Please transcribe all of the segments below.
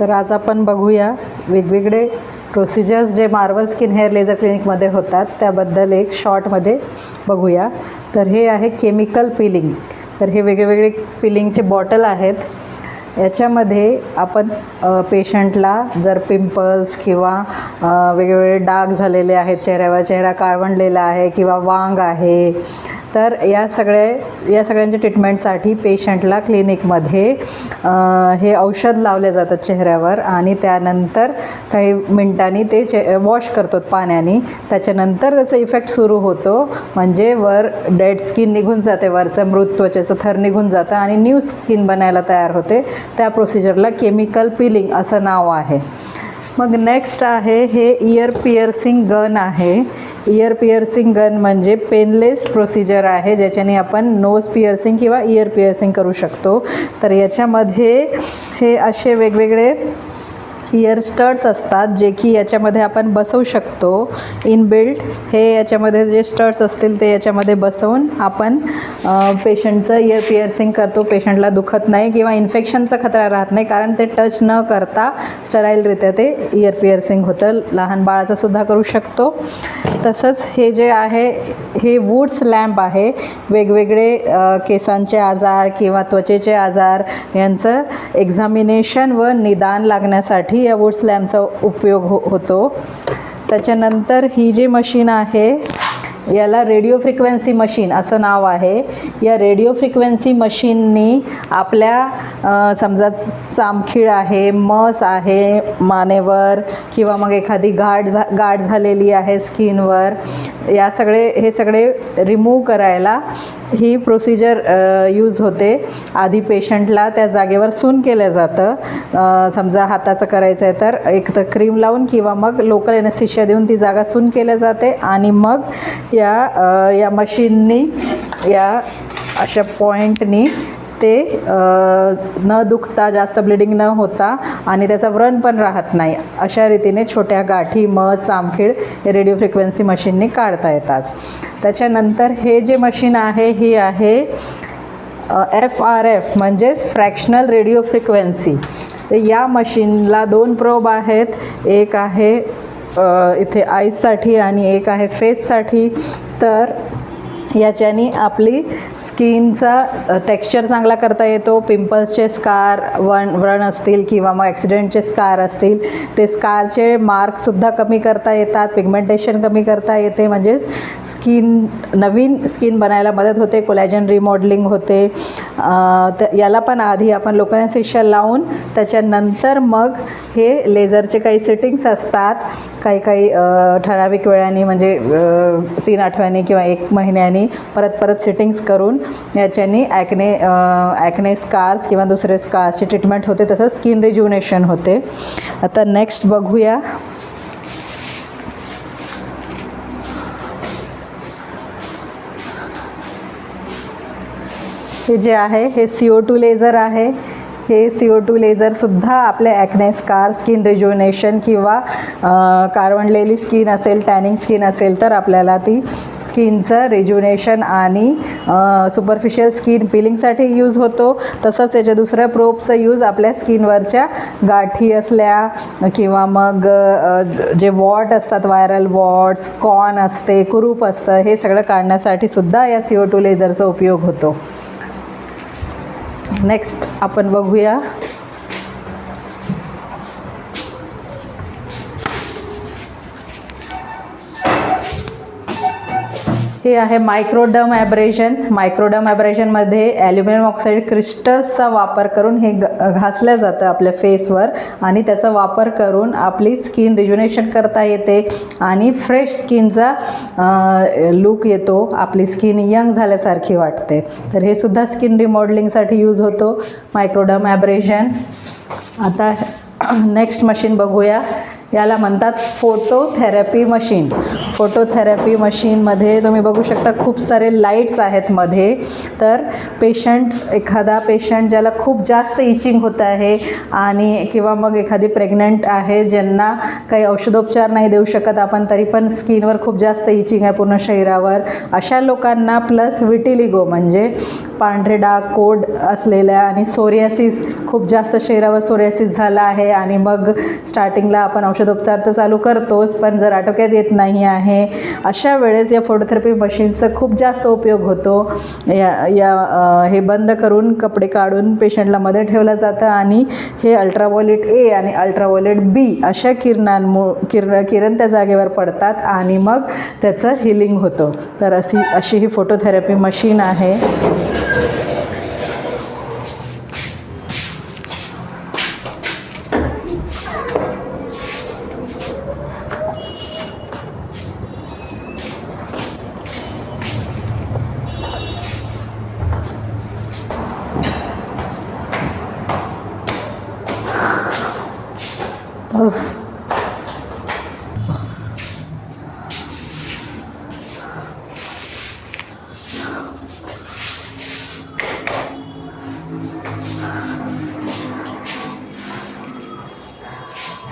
तर आज आपण बघूया वेगवेगळे प्रोसिजर्स जे मार्वल स्किन हेअर लेझर क्लिनिकमध्ये होतात त्याबद्दल एक शॉर्टमध्ये बघूया. तर हे आहे केमिकल पिलिंग तर हे वेगवेगळे पिलिंगचे बॉटल आहेत. याच्यामध्ये आपण पेशंटला जर पिंपल्स किंवा वेगवेगळे डाग झालेले आहेत चेहऱ्यावर चेहरा काळवंडलेला आहे किंवा वांग आहे तर या सगळे या सगळ्यांच्या ट्रीटमेंटसाठी पेशंटला क्लिनिकमध्ये हे औषध लावले जातात चेहऱ्यावर आणि त्यानंतर काही मिनटांनी ते चे वॉश करतो पाण्याने. त्याच्यानंतर त्याचा इफेक्ट सुरू होतो. म्हणजे वर डेड स्किन निघून जाते वरचं मृत त्वचेचं थर निघून जातं आणि न्यू स्किन बनायला तयार होते. त्या प्रोसिजरला केमिकल पिलिंग असं नाव आहे. मग नेक्स्ट आहे हे इयर पिअर्सिंग गन आहे. इयर पिअर्सिंग गन म्हणजे पेनलेस प्रोसिजर आहे ज्याच्याने आपण नोज पिअर्सिंग किंवा इयर पिअर्सिंग करू शकतो. तर याच्यामध्ये हे असे वेगवेगळे इयर स्टड्स असतात जे की याच्यामध्ये आपण बसवू शकतो. इनबिल्ट हे याच्यामध्ये जे स्टड्स असतील ते याच्यामध्ये बसवून आपण पेशंटचं इयर पिअर्सिंग करतो. पेशंटला दुखत नाही किंवा इन्फेक्शनचा खतरा राहत नाही कारण ते टच न करता स्टराईलरित्या ते इयर पिअर्सिंग होतं. लहान बाळाचंसुद्धा करू शकतो. तसंच हे जे आहे हे वूड्स लॅम्प आहे. वेगवेगळे केसांचे आजार किंवा त्वचेचे आजार यांचं एक्झामिनेशन व निदान लागण्यासाठी या वूड स्लॅमचा उपयोग हो होतो. त्याच्यानंतर ही जी मशीन आहे याला रेडिओ फ्रिक्वेन्सी मशीन असं नाव आहे. या रेडिओ फ्रिक्वेन्सी मशीननी आपल्या समजा चामखीळ आहे मस आहे मानेवर किंवा मग एखादी गाठ झा गाठ झालेली आहे स्किनवर या सगळे हे सगळे रिमूव्ह करायला ही प्रोसिजर यूज होते. आधी पेशंटला त्या जागेवर सून केलं जातं. समजा हाताचं करायचं आहे तर एक तर क्रीम लावून किंवा मग लोकल एनेस्थिशिया देऊन ती जागा सून केल्या जाते आणि मग या या मशीननी या अशा पॉईंटनी ते न दुखता जास्त ब्लिडिंग न होता आणि त्याचा व्रण पण राहत नाही अशा रीतीने छोट्या गाठी मध सामखीळ हे रेडिओ फ्रिक्वेन्सी मशीनने काढता येतात. त्याच्यानंतर हे जे मशीन आहे ही आहे एफ आर एफ म्हणजेच फ्रॅक्शनल रेडिओ फ्रिक्वेन्सी. तर या मशीनला दोन प्रोब आहेत एक आहे इथे आईजसाठी आणि एक आहे फेससाठी. तर याच्यानी आपली स्किनचा टेक्स्चर चांगला करता येतो पिंपल्सचे स्कार वण व्रण असतील किंवा मग ॲक्सिडेंटचे स्कार असतील ते स्कारचे मार्कसुद्धा कमी करता येतात पिगमेंटेशन कमी करता येते म्हणजेच स्किन नवीन स्किन बनायला मदत होते कोलॅजन रिमॉडलिंग होते. याला पण आधी आपण लोकांना लावून त्याच्यानंतर मग हे लेझरचे काही सेटिंग्स असतात. काही काही ठराविक वेळाने म्हणजे तीन आठवड्यांनी किंवा एक महिन्यानी परत परत सेटिंग्स करून याच्यानी ॲक्ने ॲक्ने स्कार्स किंवा दुसरे स्कार्सची ट्रीटमेंट होते तसंच स्किन रिज्युनेशन होते. आता नेक्स्ट बघूया. हे जे आहे हे सी ओ टू लेझर आहे. हे सी ओ टू लेझरसुद्धा आपले ॲक्ने स्कार स्किन रिज्युनेशन किंवा कारवणलेली स्किन असेल टॅनिंग स्किन असेल तर आपल्याला ती स्किनचं रिज्युनेशन आणि सुपरफिशियल स्किन पिलिंगसाठी यूज होतो. तसंच याच्या दुसऱ्या प्रोपचा यूज आपल्या स्किनवरच्या गाठी असल्या किंवा मग जे वॉट असतात व्हायरल वॉट्स कॉन असते कुरूप असतं हे सगळं काढण्यासाठी सुद्धा या सी ओ टू लेझरचा उपयोग होतो. नेक्स्ट आपण बघूया हे आहे मायक्रोडम ॲब्रेशन मायक्रोडम ॲब्रेशनमध्ये ॲल्युमिनियम ऑक्साईड क्रिस्टल्सचा वापर करून हे घासलं जातं आपल्या फेसवर आणि त्याचा वापर करून आपली स्किन रिज्युनेशन करता येते आणि फ्रेश स्किनचा लुक येतो. आपली स्किन यंग झाल्यासारखी वाटते. तर हे सुद्धा स्किन रिमॉडलिंगसाठी यूज होतो. मायक्रोडम ॲब्रेशन आता नेक्स्ट मशीन बघूया. याला म्हणतात फोटोथेरपी मशीन फोटोथेरपी मशीनमध्ये तुम्ही बघू शकता खूप सारे लाईट्स आहेत मध्ये. तर पेशंट एखादा पेशंट ज्याला खूप जास्त इचिंग होत आहे आणि किंवा मग एखादी प्रेग्नंट आहे ज्यांना काही औषधोपचार नाही देऊ शकत आपण तरी पण स्किनवर खूप जास्त इचिंग आहे पूर्ण शरीरावर. अशा लोकांना प्लस विटिलिगो म्हणजे पांढरे डाग कोड असलेल्या आणि सोरियासिस खूप जास्त शरीरावर सोरियासिस झाला आहे आणि मग स्टार्टिंगला आपण औषधोपचार तर चालू करतोच पण जर आटोक्यात येत नाही आहे अशा वेळेस या फोटोथेरपी मशीनचा खूप जास्त उपयोग होतो. या या हे बंद करून कपडे काढून पेशंटला मध्ये ठेवलं जातं आणि हे अल्ट्रावॉलेट ए आणि अल्ट्रावॉलेट बी अशा किरणांमु किरण किरण त्या जागेवर पडतात आणि मग त्याचं हिलिंग होतं. तर अशी अशी ही फोटोथेरपी मशीन आहे. Of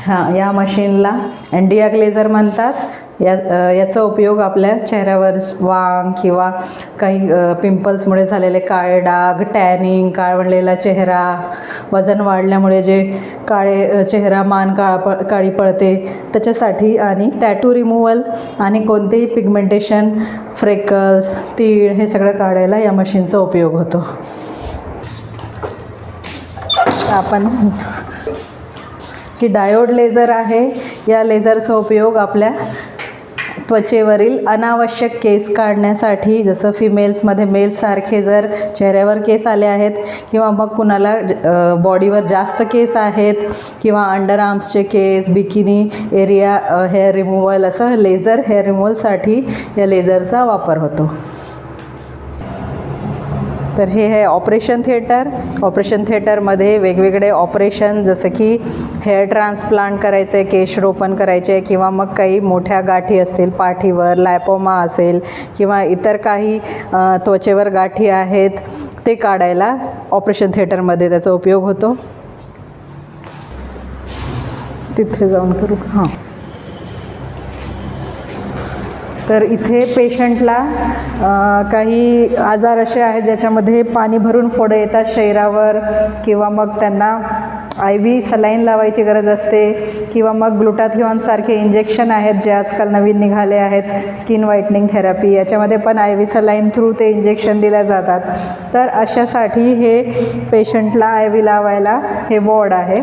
हां या मशीनला. एंडिया ग्लेझर म्हणतात या याचा उपयोग आपल्या चेहऱ्यावर वांग किंवा काही पिंपल्समुळे झालेले काळे डाग टॅनिंग काळवंडलेला चेहरा वजन वाढल्यामुळे जे काळे चेहरा मान काळा प काळी पडते त्याच्यासाठी आणि टॅटू रिमूव्हल आणि कोणतेही पिगमेंटेशन फ्रेकल्स तीळ हे सगळं काढायला या मशीनचा उपयोग होतो. आपण ही डायोड लेझर आहे. या लेझरचा उपयोग आपल्या त्वचेवरील अनावश्यक केस काढण्यासाठी जसं फिमेल्समध्ये मेल्ससारखे जर चेहऱ्यावर केस आले आहेत किंवा मग कुणाला बॉडीवर जास्त केस आहेत किंवा अंडर आर्म्सचे केस बिकिनी एरिया हेअर रिमूव्हल असं लेझर हेअर रिमूव्हलसाठी या लेझरचा वापर होतो. तर हे आहे ऑपरेशन थिएटर. ऑपरेशन थिएटरमध्ये वेगवेगळे ऑपरेशन जसं की हेअर ट्रान्सप्लांट करायचं आहे केशरोपण करायचे आहे किंवा मग काही मोठ्या गाठी असतील पाठीवर लायपोमा असेल किंवा इतर काही त्वचेवर गाठी आहेत ते काढायला ऑपरेशन थिएटरमध्ये त्याचा उपयोग होतो. तिथे जाऊन करू. हां. तर इथे पेशंटला काही आजार असे आहेत ज्याच्यामध्ये पाणी भरून फोडं येतात शरीरावर किंवा मग त्यांना आय व्ही सलाईन लावायची गरज असते किंवा मग ग्लुटाथिऑनसारखे इंजेक्शन आहेत जे आजकाल नवीन निघाले आहेत स्किन व्हाईटनिंग थेरपी याच्यामध्ये पण आय व्ही सलाईन थ्रू ते इंजेक्शन दिल्या जातात. तर अशासाठी हे पेशंटला आय व्ही लावायला हे वॉर्ड आहे.